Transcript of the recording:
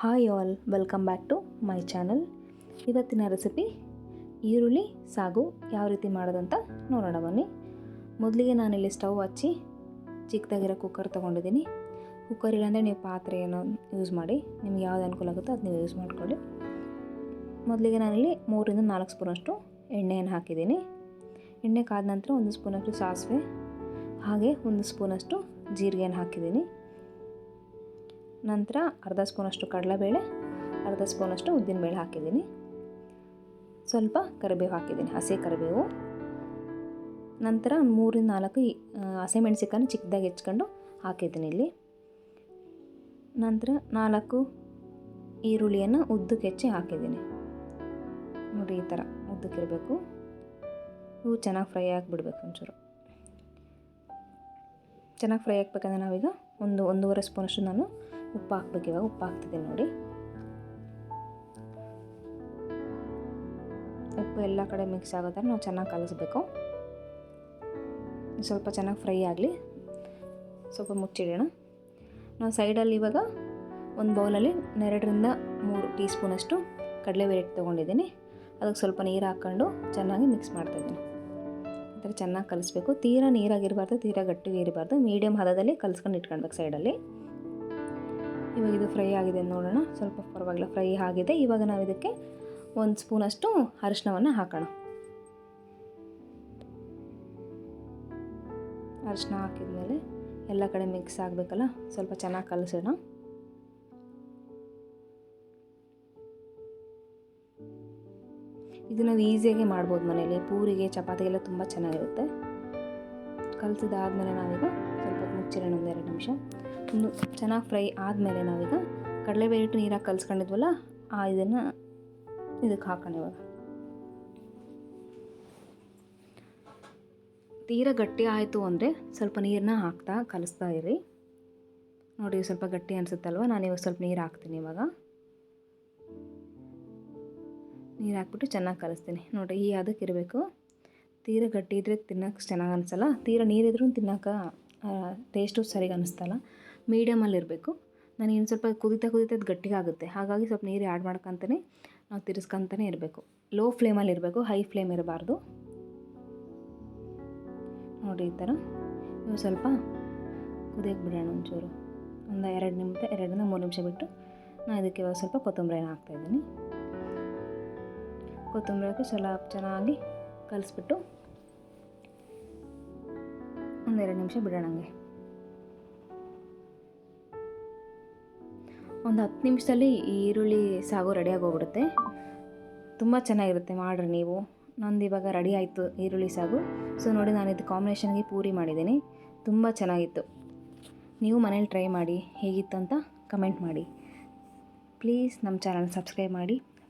Hi all, welcome back to my channel. ಇವತ್ತಿನ recipe ಈರುಳ್ಳಿ, ಸಾಗು ಯಾವ ರೀತಿ ಮಾಡೋದಂತ ನೋಡೋಣ ಬನ್ನಿ. ಮೊದಲಿಗೆ ನಾನಿಲ್ಲಿ ಸ್ಟವ್ ಹಚ್ಚಿ ಚಿಕ್ಕದಾಗಿರೋ ಕುಕ್ಕರ್ ತೊಗೊಂಡಿದ್ದೀನಿ. ಕುಕ್ಕರ್ ಇಲ್ಲಾಂದರೆ ನೀವು ಪಾತ್ರೆ ಏನೋ ಯೂಸ್ ಮಾಡಿ, ನಿಮ್ಗೆ ಯಾವ್ದು ಅನುಕೂಲ ಆಗುತ್ತೋ ಅದು ನೀವು ಯೂಸ್ ಮಾಡ್ಕೊಳ್ಳಿ. ಮೊದಲಿಗೆ ನಾನಿಲ್ಲಿ ಮೂರಿಂದ ನಾಲ್ಕು ಸ್ಪೂನಷ್ಟು ಎಣ್ಣೆಯನ್ನು ಹಾಕಿದ್ದೀನಿ. ಎಣ್ಣೆ ಕಾದ ನಂತರ ಒಂದು ಸ್ಪೂನಷ್ಟು ಸಾಸಿವೆ, ಹಾಗೆ ಒಂದು ಸ್ಪೂನಷ್ಟು ಜೀರಿಗೆಯನ್ನು ಹಾಕಿದ್ದೀನಿ. ನಂತರ ಅರ್ಧ ಸ್ಪೂನಷ್ಟು ಕಡಲೆಬೇಳೆ ಅರ್ಧ ಸ್ಪೂನಷ್ಟು ಉದ್ದಿನಬೇಳೆ ಹಾಕಿದ್ದೀನಿ. ಸ್ವಲ್ಪ ಕರಿಬೇವು ಹಾಕಿದ್ದೀನಿ ಹಸಿ ಕರಿಬೇವು. ನಂತರ ಮೂರಿಂದ ನಾಲ್ಕು ಆ, ಚಿಕ್ಕದಾಗಿ ಹೆಚ್ಕೊಂಡು ಹಾಕಿದ್ದೀನಿ ಇಲ್ಲಿ. ನಂತರ ನಾಲ್ಕು ಈರುಳ್ಳಿಯನ್ನು ಉದ್ದಕ್ಕೆ ಹೆಚ್ಚಿ ಹಾಕಿದ್ದೀನಿ. ನೋಡಿ ಈ ಥರ ಉದ್ದಕ್ಕಿರಬೇಕು. ಇವು ಚೆನ್ನಾಗಿ ಫ್ರೈ ಆಗಿಬಿಡ್ಬೇಕು ಒಂಚೂರು. ಚೆನ್ನಾಗಿ ಫ್ರೈ ಆಗಬೇಕಂದ್ರೆ ನಾವೀಗ ಒಂದು ಒಂದೂವರೆ ಸ್ಪೂನಷ್ಟು ನಾನು ಉಪ್ಪು ಹಾಕ್ಬೇಕು ಇವಾಗ ಉಪ್ಪು ಹಾಕ್ತಿದ್ದೀನಿ ನೋಡಿ. ಉಪ್ಪು ಎಲ್ಲ ಕಡೆ ಮಿಕ್ಸ್ ಆಗೋದ್ರೆ ನಾವು ಚೆನ್ನಾಗಿ ಕಲಿಸ್ಬೇಕು. ಸ್ವಲ್ಪ ಚೆನ್ನಾಗಿ ಫ್ರೈ ಆಗಲಿ. ಸ್ವಲ್ಪ ಮುಚ್ಚಿಡೋಣ. ನಾವು ಸೈಡಲ್ಲಿ ಇವಾಗ ಒಂದು ಬೌಲಲ್ಲಿ ಎರಡರಿಂದ ಮೂರು ಟೀ ಸ್ಪೂನಷ್ಟು ಕಡಲೆಬೇಳೆ ಹಿಟ್ಟು ತೊಗೊಂಡಿದ್ದೀನಿ. ಅದಕ್ಕೆ ಸ್ವಲ್ಪ ನೀರು ಹಾಕ್ಕೊಂಡು ಚೆನ್ನಾಗಿ ಮಿಕ್ಸ್ ಮಾಡ್ತಾಯಿದ್ದೀನಿ ಥರ ಚೆನ್ನಾಗಿ ಕಲಿಸ್ಬೇಕು. ತೀರಾ ನೀರಾಗಿರಬಾರ್ದು, ತೀರಾ ಗಟ್ಟಿಗೆ ಇರಬಾರ್ದು. ಮೀಡಿಯಮ್ ಹದದಲ್ಲಿ ಕಲಿಸ್ಕೊಂಡು ಇಟ್ಕೊಳ್ಬೇಕು ಸೈಡಲ್ಲಿ. ಇವಾಗ ಇದು ಫ್ರೈ ಆಗಿದೆ ನೋಡೋಣ. ಸ್ವಲ್ಪ ಪರವಾಗಿಲ್ಲ, ಫ್ರೈ ಆಗಿದೆ. ಇವಾಗ ನಾವು ಇದಕ್ಕೆ ಒಂದು ಸ್ಪೂನಷ್ಟು ಅರಿಶಿನವನ್ನು ಹಾಕೋಣ. ಅರಿಶಿನ ಹಾಕಿದ್ಮೇಲೆ ಎಲ್ಲ ಕಡೆ ಮಿಕ್ಸ್ ಆಗಬೇಕಲ್ಲ? ಸ್ವಲ್ಪ ಚೆನ್ನಾಗಿ ಕಲಸೋಣ. ಇದು ನಾವು ಈಸಿಯಾಗಿ ಮಾಡ್ಬೋದು ಮನೇಲಿ ಪೂರಿಗೆ ಚಪಾತಿಗೆಲ್ಲ ತುಂಬ ಚೆನ್ನಾಗಿರುತ್ತೆ. ಕಲಸಿದಾದ್ಮೇಲೆ ನಾವೀಗ ಸ್ವಲ್ಪ ಮುಚ್ಚಿರೋಣ ಒಂದು ಎರಡು ನಿಮಿಷ. ಒಂದು ಚೆನ್ನಾಗಿ ಫ್ರೈ ಆದಮೇಲೆ ನಾವೀಗ ಕಡಲೆಬೇಳೆ ಇಟ್ಟು ನೀರಾಗಿ ಕಲಿಸ್ಕೊಂಡಿದ್ವಲ್ಲ, ಆ ಇದನ್ನು ಇದಕ್ಕೆ ಹಾಕೋಣ ಇವಾಗ. ತೀರಾ ಗಟ್ಟಿ ಆಯಿತು ಅಂದರೆ ಸ್ವಲ್ಪ ನೀರನ್ನ ಹಾಕ್ತಾ ಕಲಿಸ್ತಾ ಇರಿ. ನೋಡಿ, ಸ್ವಲ್ಪ ಗಟ್ಟಿ ಅನಿಸುತ್ತಲ್ವ? ನಾನು ಇವಾಗ ಸ್ವಲ್ಪ ನೀರು ಹಾಕ್ತೀನಿ ಇವಾಗ. ನೀರು ಹಾಕ್ಬಿಟ್ಟು ಚೆನ್ನಾಗಿ ಕಲಿಸ್ತೀನಿ. ನೋಡಿ ಈ ಅದಕ್ಕೆ ಇರಬೇಕು. ತೀರ ಗಟ್ಟಿ ಇದ್ದರೆ ತಿನ್ನೋಕೆ ಚೆನ್ನಾಗಿ ಅನಿಸಲ್ಲ. ತೀರ ನೀರಿದ್ರೂ ತಿನ್ನೋಕೆ ಟೇಸ್ಟು ಸರಿಗೆ ಅನಿಸ್ತಲ್ಲ ಮೀಡಿಯಮಲ್ಲಿ ಇರಬೇಕು. ನಾನು ಇನ್ನು ಸ್ವಲ್ಪ ಕುದಿತಾ ಕುದಿತಾ ಅದು ಗಟ್ಟಿಗಾಗುತ್ತೆ ಹಾಗಾಗಿ ಸ್ವಲ್ಪ ನೀರು ಆ್ಯಡ್ ಮಾಡ್ಕೊತಾನೆ, ನಾವು ತಿರ್ಸ್ಕೊತಾನೆ ಇರಬೇಕು. ಲೋ ಫ್ಲೇಮಲ್ಲಿ ಇರಬೇಕು ಹೈ ಫ್ಲೇಮ್ ಇರಬಾರ್ದು. ನೋಡಿ ಈ ಥರ ನೀವು ಸ್ವಲ್ಪ ಕುದಿಯಕ್ಕೆ ಬಿಡೋಣ ಒಂಚೂರು. ಒಂದು ಎರಡು ನಿಮಿಷ, ಎರಡರಿಂದ ಮೂರು ನಿಮಿಷ ಬಿಟ್ಟು ನಾನು ಇದಕ್ಕೆ ಸ್ವಲ್ಪ ಕೊತ್ತಂಬರಿನ ಹಾಕ್ತಾಯಿದ್ದೀನಿ ಕೊತ್ತಂಬರಿ ಹಾಕಿ ಸ್ವಲ್ಪ ಚೆನ್ನಾಗಿ ಕಲಿಸ್ಬಿಟ್ಟು ಒಂದೆರಡು ನಿಮಿಷ ಬಿಡೋಣಂಗೆ ಒಂದು ಹತ್ತು ನಿಮಿಷದಲ್ಲಿ ಈ ಈರುಳ್ಳಿ ಸಾಗು ರೆಡಿಯಾಗಿ ಹೋಗ್ಬಿಡುತ್ತೆ ತುಂಬ ಚೆನ್ನಾಗಿರುತ್ತೆ ಮಾಡ್ರಿ ನೀವು. ನಂದು ಇವಾಗ ರೆಡಿ ಆಯಿತು ಈರುಳ್ಳಿ ಸಾಗು. ಸೊ ನೋಡಿ ನಾನು ಇದು ಕಾಂಬಿನೇಷನ್ಗೆ ಪೂರಿ ಮಾಡಿದ್ದೀನಿ. ತುಂಬ ಚೆನ್ನಾಗಿತ್ತು. ನೀವು ಮನೇಲಿ ಟ್ರೈ ಮಾಡಿ ಹೇಗಿತ್ತು ಅಂತ ಕಮೆಂಟ್ ಮಾಡಿ. ಪ್ಲೀಸ್ ನಮ್ಮ ಚಾನಲ್ ಸಬ್ಸ್ಕ್ರೈಬ್ ಮಾಡಿ.